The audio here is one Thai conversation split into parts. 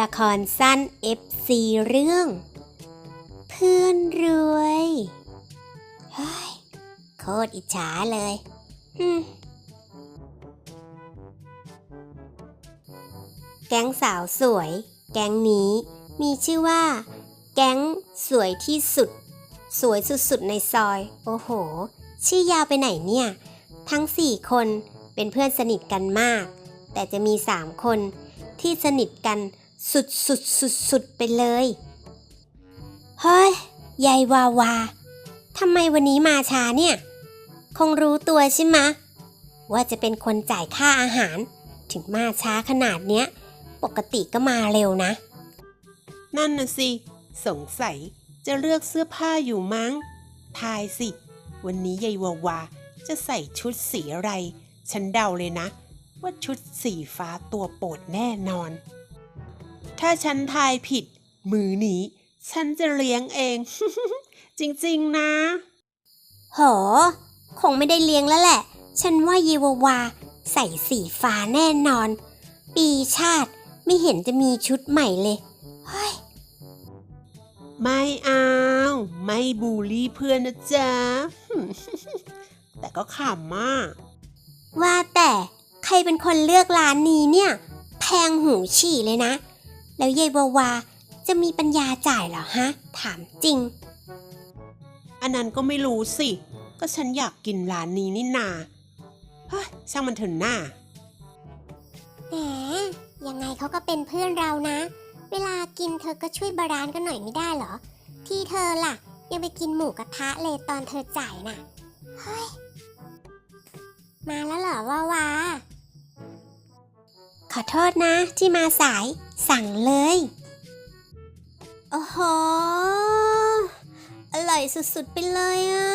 ละครสั้น FC เรื่อง เพื่อนรวยเฮ้ยโคตรอิจฉาเลยอืมแก๊งสาวสวย แก๊งนี้มีชื่อว่า แก๊งสวยที่สุด สวยสุดๆในซอย โอ้โห ชื่อยาวไปไหนเนี่ย ทั้งสี่คนเป็นเพื่อนสนิทกันมาก แต่จะมีสามคนที่สนิทกัน สุดสุดสุดสุดๆไปเลย เฮ้ย ยายวาวาทำไมวันนี้มาช้าเนี่ย คงรู้ตัวใช่ไหมว่าจะเป็นคนจ่ายค่าอาหาร ถึงมาช้าขนาดเนี้ย ปกติก็มาเร็วนะ นั่นน่ะสิ สงสัยจะเลือกเสื้อผ้าอยู่มั้ง ทายสิ วันนี้ยายวาวาจะใส่ชุดสีอะไร ฉันเดาเลยนะ ว่าชุดสีฟ้าตัวโปรดแน่นอน ถ้าฉันทายผิด มือนี้ ฉันจะเลี้ยงเอง จริงๆนะ โห คงไม่ได้เลี้ยงแล้วแหละ ฉันว่าเยวาวา ใส่สีฟ้าแน่นอน ปีชาติไม่เห็นจะมีชุดใหม่เลย เฮ้ย ไม่เอาไม่บูลลี่เพื่อนนะจ๊ะ แต่ก็ขำมาก ว่าแต่ใครเป็นคนเลือกร้านนี้เนี่ย แพงหูฉี่เลยนะ แล้วเยวาวาจะมีปัญญาจ่ายเหรอฮะ ถามจริง อันนั้นก็ไม่รู้สิ ก็ฉันอยากกินร้านนี้นี่นาเฮ้ยช่างมันเถอะหน้า แหม ยังไงเขาก็เป็นเพื่อนเรานะ เวลากินเธอก็ช่วยบาลานซ์กันหน่อยไม่ได้เหรอ ที่เธอล่ะ ยังไปกินหมูกระทะเลยตอนเธอจ่ายน่ะ เฮ้ย มาแล้วเหรอวาวา ขอโทษนะที่มาสาย สั่งเลย โอ้โห อร่อยสุดๆไปเลยอะ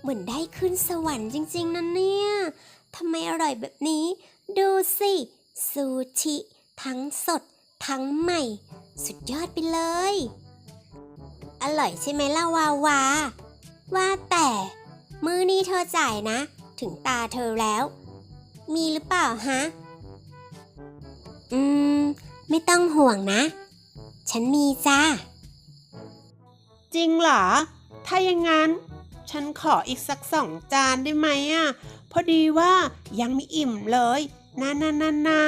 เหมือนได้ขึ้นสวรรค์จริง ๆนะเนี่ยทำไมอร่อยแบบนี้ ดูสิ ซูชิ ทั้งสด ทั้งใหม่ สุดยอดไปเลย อร่อยใช่ไหมล่ะวาวา ว่าแต่ มือนี้เธอจ่ายนะ ถึงตาเธอแล้ว มีหรือเปล่าฮะ อืม ไม่ต้องห่วงนะ ฉันมีจ้า จริงเหรอ ถ้าอย่างนั้น ฉันขออีกสักสองจานได้ไหมอะ พอดีว่ายังไม่อิ่มเลย นะนะนะนะ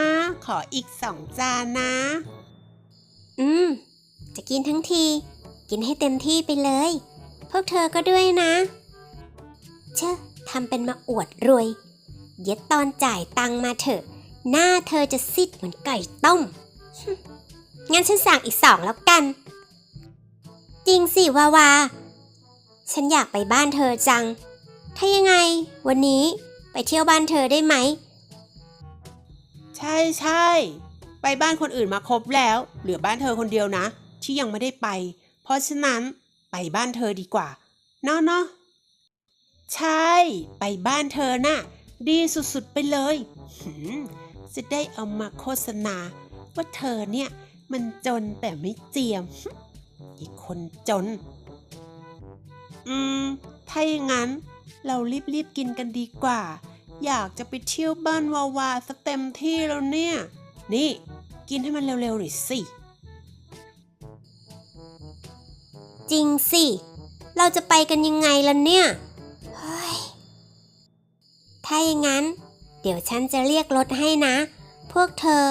ขออีกสองจานนะ อืม จะกินทั้งที กินให้เต็มที่ไปเลย พวกเธอก็ด้วยนะ เชอะทำเป็นมาอวดรวยเย็ดตอนจ่ายตังค์มาเถอะ หน้าเธอจะซิดเหมือนไก่ต้มฮึ งั้นฉันสั่งอีกสองแล้วกัน จริงสิวาวา ฉันอยากไปบ้านเธอจัง ถ้ายังไง วันนี้ไปเที่ยวบ้านเธอได้ไหม ใช่ใช่ไปบ้านคนอื่นมาครบแล้ว เหลือบ้านเธอคนเดียวนะ ที่ยังไม่ได้ไป เพราะฉะนั้นไปบ้านเธอดีกว่าเนาะเนาะใช่ ไปบ้านเธอน่ะ ดีสุดๆไปเลยจะได้เอามาโฆษณา ว่าเธอเนี่ย มันจนแต่ไม่เจียม อีกคนจน อืม ถ้าอย่างนั้น เรารีบๆกินกันดีกว่า อยากจะไปเที่ยวบ้านวาวาสเต็มที่แล้วเนี่ย นี่ กินให้มันเร็วๆหน่อยสิ จริงสิ เราจะไปกันยังไงล่ะเนี่ยเฮ้ยถ้าอย่างนั้น เดี๋ยวฉันจะเรียกรถให้นะ พวกเธอ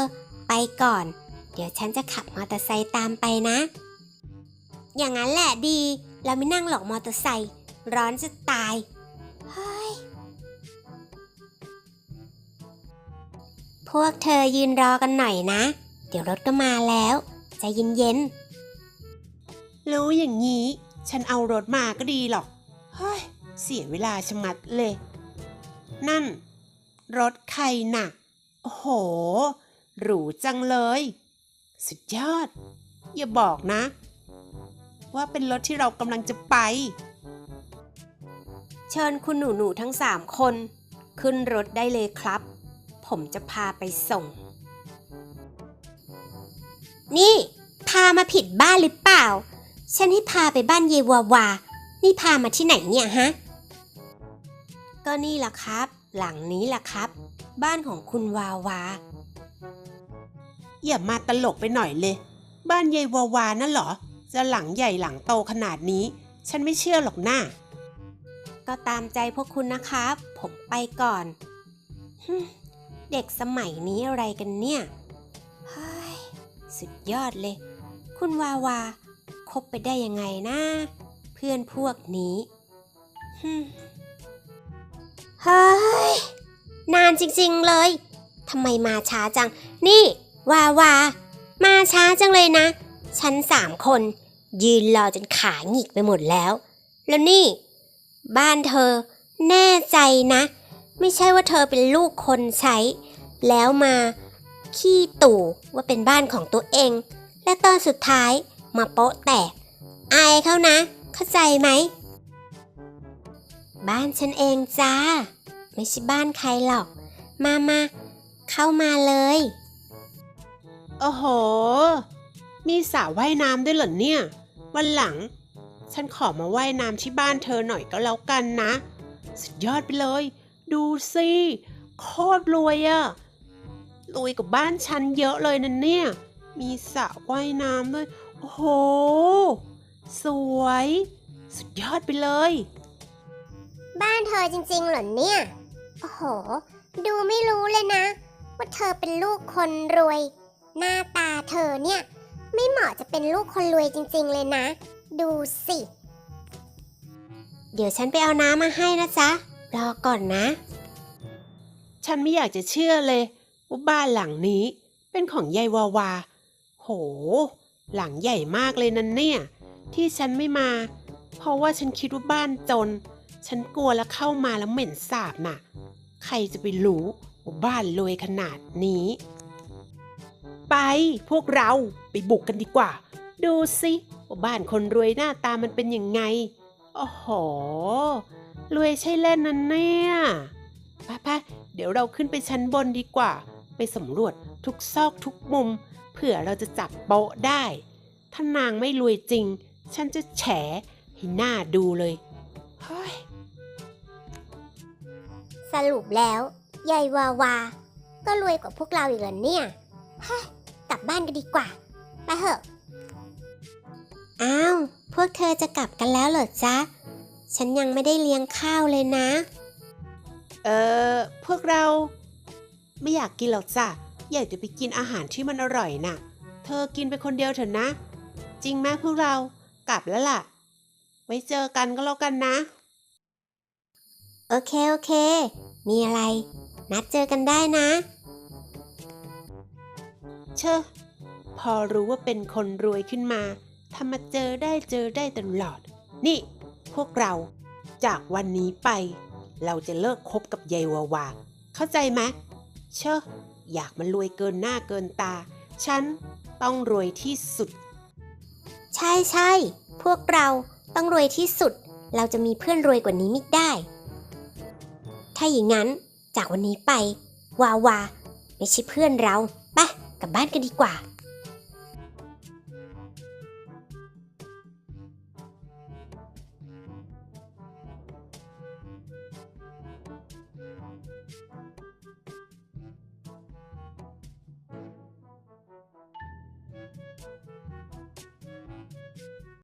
ไปก่อน เดี๋ยวฉันจะขับมอเตอร์ไซค์ตามไปนะ อย่างนั้นแหละดี เราไม่นั่งหรอกมอเตอร์ไซค์ร้อนจะตาย เฮ้ย พวกเธอยืนรอกันหน่อยนะ เดี๋ยวรถก็มาแล้วใจเย็นๆ รู้อย่างนี้ ฉันเอารถมาก็ดีหรอก เฮ้ย เสียเวลาชะมัดเลย นั่น รถใครน่ะโอ้โห หรูจังเลย สุดยอด อย่าบอกนะ ว่าเป็นรถที่เรากำลังจะไป เชิญคุณหนูหนูๆทั้งสามคน ขึ้นรถได้เลยครับ ผมจะพาไปส่ง นี่ พามาผิดบ้านหรือเปล่า ฉันให้พาไปบ้านเยวาวา นี่พามาที่ไหนเนี่ยฮะ ก็นี่แหละครับ หลังนี้แหละครับ บ้านของคุณวาวา อย่ามาตลกไปหน่อยเลย บ้านยายวาวานั่นเหรอ จะหลังใหญ่หลังโตขนาดนี้ ฉันไม่เชื่อหรอกนะ่าก็ตามใจพวกคุณนะครับ ผมไปก่อน เด็กสมัยนี้อะไรกันเนี่ยสุดยอดเลย คุณวาวาคบไปได้ยังไงนะเพื่อนพวกนี้เฮ้ย นานจริงๆเลย ทำไมมาช้าจัง นี่ วาวามาช้าจังเลยนะ ฉันสามคน ยืนรอจนขาหงิกไปหมดแล้ว แล้วนี่ บ้านเธอ แน่ใจนะ ไม่ใช่ว่าเธอเป็นลูกคนใช้ แล้วมา ขี้ตู่ว่าเป็นบ้านของตัวเอง และตอนสุดท้ายมาโป๊ะแตก อายเขานะ เข้าใจไหม บ้านฉันเองจ้า ไม่ใช่บ้านใครหรอก มามาเข้ามาเลย โอ้โห มีสระว่ายน้ำด้วยเหรอเนี่ย วันหลัง ฉันขอมาว่ายน้ำที่บ้านเธอหน่อยก็แล้วกันนะ สุดยอดไปเลย ดูสิโคตรรวยอะรวยกว่าบ้านฉันเยอะเลยนะเนี่ย มีสระว่ายน้ำด้วย โอ้โห สวย สุดยอดไปเลย บ้านเธอจริงๆเหรอเนี่ย โอ้โห ดูไม่รู้เลยนะ ว่าเธอเป็นลูกคนรวย หน้าตาเธอเนี่ย ไม่เหมาะจะเป็นลูกคนรวยจริงๆเลยนะ ดูสิ เดี๋ยวฉันไปเอาน้ำมาให้นะจ๊ะ รอก่อนนะ ฉันไม่อยากจะเชื่อเลยว่าบ้านหลังนี้ เป็นของยายวาวา โห หลังใหญ่มากเลยนั่นเนี่ย ที่ฉันไม่มา เพราะว่าฉันคิดว่าบ้านจน ฉันกลัวแล้วเข้ามาแล้วเหม็นสาบน่ะ ใครจะไปรู้ว่าบ้านรวยขนาดนี้ ไป พวกเราไปบุกกันดีกว่า ดูสิว่าบ้านคนรวยหน้าตามันเป็นยังไงโอ้โหรวยใช่เล่นนั่นเนี่ยปไปๆเดี๋ยวเราขึ้นไปชั้นบนดีกว่า ไปสำรวจทุกซอกทุกมุม เผื่อเราจะจับโปะได้ ถ้านางไม่รวยจริง ฉันจะแฉให้หน้าดูเลยเฮ้ยสรุปแล้วยายวาวา ก็รวยกว่าพวกเราอีกเหรอเนี่ยฮะ กลับบ้านกันดีกว่า ไปเถอะ อ้าว พวกเธอจะกลับกันแล้วเหรอจ๊ะ ฉันยังไม่ได้เลี้ยงข้าวเลยนะ เออพวกเราไม่อยากกินหรอกจ้ะ อยากจะไปกินอาหารที่มันอร่อยน่ะ เธอกินไปคนเดียวเถอะนะ จริงไหมพวกเรากลับแล้วล่ะ ไว้เจอกันก็แล้วกันนะ โอเค โอเค มีอะไร นัดเจอกันได้นะ เชอะพอรู้ว่าเป็นคนรวยขึ้นมาทำมาเจอได้เจอได้ตลอด นี่ พวกเรา จากวันนี้ไป เราจะเลิกคบกับยายวาวา เข้าใจไหมเชอะอยากมันรวยเกินหน้าเกินตา ฉันต้องรวยที่สุด ใช่ใช่พวกเราต้องรวยที่สุด เราจะมีเพื่อนรวยกว่านี้ไม่ได้ ถ้าอย่างนั้นจากวันนี้ไป วาวา ไม่ใช่เพื่อนเรา กลับบ้านกันดีกว่า